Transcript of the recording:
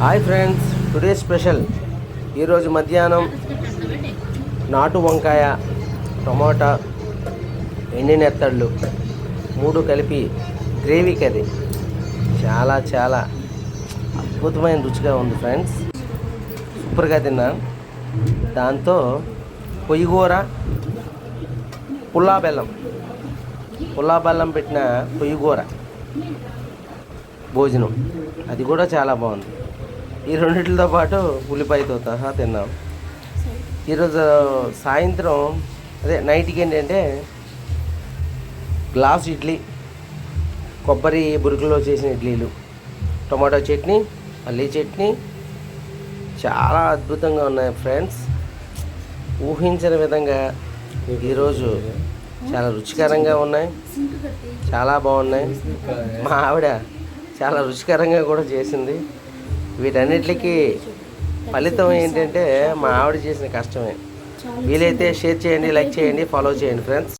Hi friends today special. ఈరోజు మధ్యాహ్నం నాటు వంకాయ టమోటా ఎండినెత్తళ్ళు మూడు కలిపి గ్రేవీ కర్రీ. చాలా చాలా అద్భుతమైన రుచిగా ఉంది ఫ్రెండ్స్. సూపర్గా తిన్నాను. దాంతో పొయ్యిగూర పుల్లా బెల్లం పుల్లా బెల్లం పెట్టిన పొయ్యిగూర. భోజనం. అది కూడా చాలా బాగుంది. ఈ రెండింటితో పాటు ఉల్లిపాయతో సహా తిన్నాం. ఈరోజు సాయంత్రం అదే నైట్కి ఏంటంటే గ్లాస్ ఇడ్లీ కొబ్బరి బురుకులో చేసిన ఇడ్లీలు టొమాటో చట్నీ పల్లీ చట్నీ చాలా అద్భుతంగా ఉన్నాయి ఫ్రెండ్స్. ఊహించిన విధంగా ఈరోజు చాలా రుచికరంగా ఉన్నాయి. చాలా బాగున్నాయి. మా ఆవిడ చాలా రుచికరంగా కూడా చేసింది. వీటన్నిటికీ ఫలితం ఏంటంటే మా ఆవిడ చేసిన కష్టమే. వీలైతే షేర్ చేయండి లైక్ చేయండి ఫాలో చేయండి ఫ్రెండ్స్